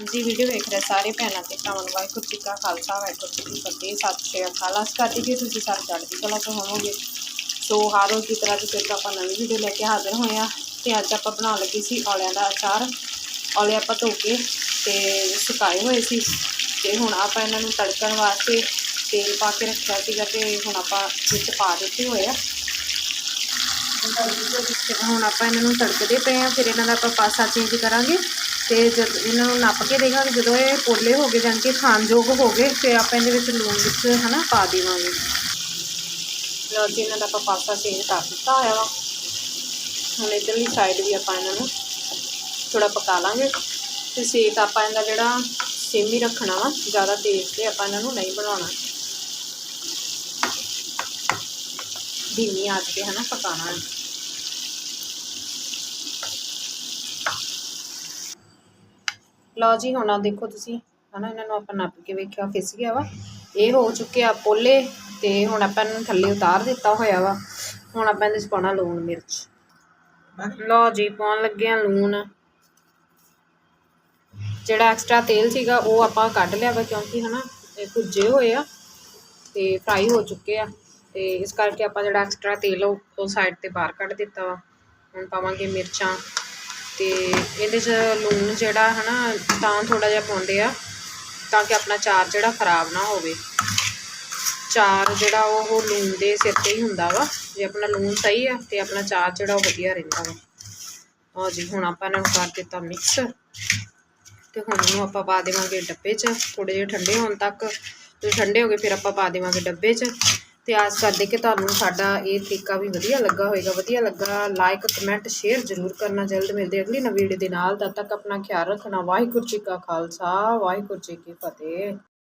ਹਾਂਜੀ ਵੀਡੀਓ ਵੇਖ ਰਹੇ ਸਾਰੇ ਭੈਣਾਂ ਤੇ ਭਰਾਵਾਂ ਨੂੰ। ਵਾਹਿਗੁਰੂ ਜੀ ਕਾ ਖਾਲਸਾ, ਵਾਹਿਗੁਰੂ ਜੀ ਕੀ ਫਤਿਹ। ਸਤਿ ਸ਼੍ਰੀ ਅਕਾਲ। ਆਸ ਕਰਦੀ ਕਿ ਤੁਸੀਂ ਸਾਰੇ ਚੜ੍ਹਦੀ ਕਲਾ ਤੋਂ ਹੋਵੋਗੇ। ਸੋ ਹਰ ਰੋਜ਼ ਦੀ ਤਰ੍ਹਾਂ ਅੱਜ ਆਪਾਂ ਨਵੀਂ ਵੀਡੀਓ ਲੈ ਕੇ ਹਾਜ਼ਰ ਹੋਏ ਹਾਂ। ਤੇ ਅੱਜ ਆਪਾਂ ਬਣਾਉਣ ਲੱਗੇ ਸੀ ਔਲਿਆਂ ਦਾ ਅਚਾਰ। ਔਲੇ ਆਪਾਂ ਧੋ ਕੇ ਤੇ ਸੁਕਾਏ ਹੋਏ ਸੀ। ਤੇ ਹੁਣ ਆਪਾਂ ਇਹਨਾਂ ਨੂੰ ਤੜਕਣ ਵਾਸਤੇ ਤੇਲ ਪਾ ਕੇ ਰੱਖਿਆ ਸੀਗਾ ਤੇ ਹੁਣ ਆਪਾਂ ਵਿੱਚ ਪਾ ਦਿੱਤੇ ਹੋਏ ਆ। ਹੁਣ ਆਪਾਂ ਇਹਨਾਂ ਨੂੰ ਤੜਕਦੇ ਪਏ ਆ ਫਿਰ ਇਹਨਾਂ ਦਾ ਆਪਾਂ ਪਾਸਾ ਚੇਂਜ ਕਰਾਂਗੇ। ਤੇ ਜਦ ਇਹਨਾਂ ਨੂੰ ਨੱਪ ਕੇ ਦੇਖਾਂਗੇ ਜਦੋਂ ਇਹ ਪੋਲੇ ਹੋ ਗਏ ਜਾਣੀ ਕਿ ਖਾਣਯੋਗ ਹੋ ਗਏ, ਫਿਰ ਆਪਾਂ ਇਹਦੇ ਵਿੱਚ ਲੂਣ ਵਿੱਚ ਹਨਾ ਪਾ ਦੇਵਾਂਗੇ। ਲਓ ਜੀ, ਇਹਨਾਂ ਦਾ ਆਪਾਂ ਪਾਸਾ ਚੇਂਜ ਕਰ ਦਿੱਤਾ ਹੋਇਆ ਵਾ। ਹੁਣ ਇਧਰਲੀ ਸਾਈਡ ਵੀ ਆਪਾਂ ਇਹਨਾਂ ਨੂੰ ਥੋੜਾ ਪਕਾ ਲਾਂਗੇ। ਤੇ ਸੇਕ ਆਪਾਂ ਇਹਦਾ ਜਿਹੜਾ ਸਿਮ ਹੀ ਰੱਖਣਾ ਵਾ, ਜ਼ਿਆਦਾ ਤੇਜ਼ ਤੇ ਆਪਾਂ ਇਹਨਾਂ ਨੂੰ ਨਹੀਂ ਬਣਾਉਣਾ। ਧੀਮੀ ਆਂਚ ਤੇ ਹਨਾ ਪਕਾਣਾ ਹੈ ਲਓ ਜੀ, ਹੁਣ ਆ ਦੇਖੋ ਤੁਸੀਂ। ਹਨਾ, ਇਹਨਾਂ ਨੂੰ ਆਪਾਂ ਨੱਪ ਕੇ ਵੇਖਿਆ ਫਿਸ ਗਿਆ ਵਾ। ਇਹ ਹੋ ਚੁੱਕੇ ਆ ਪੋਲੇ ਤੇ ਹੁਣ ਆਪਾਂ ਇਹਨੂੰ ਥੱਲੇ ਉਤਾਰ ਦਿੱਤਾ ਹੋਇਆ ਵਾ। ਹੁਣ ਆਪਾਂ ਇਹਦੇ 'ਚ ਪਾਉਣਾ ਲੂਣ ਮਿਰਚ। ਲਓ ਜੀ, ਪਾਉਣ ਲੱਗੇ ਆ ਲੂਣ। ਜਿਹੜਾ ਐਕਸਟਰਾ ਤੇਲ ਸੀਗਾ, ਉਹ ਆਪਾਂ ਕੱਢ ਲਿਆ ਵਾ ਕਿਉਂਕਿ ਹਨਾ, ਇਹ ਭੁੱਜੇ ਹੋਏ ਆ ਤੇ ਫਰਾਈ ਹੋ ਚੁੱਕੇ ਆ। ਤੇ ਇਸ ਕਰਕੇ ਆਪਾਂ ਜਿਹੜਾ ਐਕਸਟਰਾ ਤੇਲ ਉਹ ਸਾਈਡ ਤੇ ਬਾਹਰ ਕੱਢ ਦਿੱਤਾ ਵਾ। ਹੁਣ ਪਾਵਾਂਗੇ ਮਿਰਚਾਂ। ਤੇ ਇਹਦੇ 'ਚ ਲੂਣ ਜਿਹੜਾ ਹਨਾ, ਤਾਂ ਥੋੜਾ ਜਿਹਾ ਪਾਉਂਦੇ ਆ, ਤਾਂ ਕਿ ਆਪਣਾ ਚਾਰ ਜਿਹੜਾ ਖਰਾਬ ਨਾ ਹੋਵੇ। ਚਾਰ ਜਿਹੜਾ ਉਹ ਲੂਣ ਦੇ ਸਿਰ ਤੇ ਹੀ ਹੁੰਦਾ ਵਾ, ਜੇ ਆਪਣਾ ਲੂਣ ਸਹੀ ਆ ਤੇ ਆਪਣਾ ਚਾਰ ਜਿਹੜਾ ਉਹ ਵਧੀਆ ਰਹਿੰਦਾ ਵਾ। ਆ ਜੀ, ਹੁਣ ਆਪਾਂ ਇਹਨਾਂ ਨੂੰ ਕਰ ਦਿੱਤਾ ਮਿਕਸ ਤੇ ਹੁਣ ਇਹਨੂੰ ਆਪਾਂ ਪਾ ਦੇਵਾਂਗੇ ਡੱਬੇ 'ਚ ਥੋੜੇ ਜਿਹੇ ਠੰਡੇ ਹੋਣ ਤੱਕ। ਜਦੋਂ ਠੰਡੇ ਹੋ ਗਏ, ਫਿਰ ਆਪਾਂ ਪਾ ਦੇਵਾਂਗੇ ਡੱਬੇ 'ਚ। ਤੇ ਆਸ ਕਰਦੇ ਕਿ ਤੁਹਾਨੂੰ ਸਾਡਾ ਇਹ ਤਰੀਕਾ ਵੀ ਵਧੀਆ ਲੱਗਾ ਹੋਵੇਗਾ ਵਧੀਆ ਲੱਗਾ ਲਾਈਕ ਕਮੈਂਟ ਸ਼ੇਅਰ ਜ਼ਰੂਰ ਕਰਨਾ ਜਲਦ ਮਿਲਦੇ ਅਗਲੀ ਨਵੀਂ ਵੀਡੀਓ ਦੇ ਨਾਲ। ਤਦ ਤੱਕ ਆਪਣਾ ਖਿਆਲ ਰੱਖਣਾ। ਵਾਹਿਗੁਰੂ ਜੀ ਕਾ ਖਾਲਸਾ, ਵਾਹਿਗੁਰੂ ਜੀ ਕੀ ਫਤਿਹ।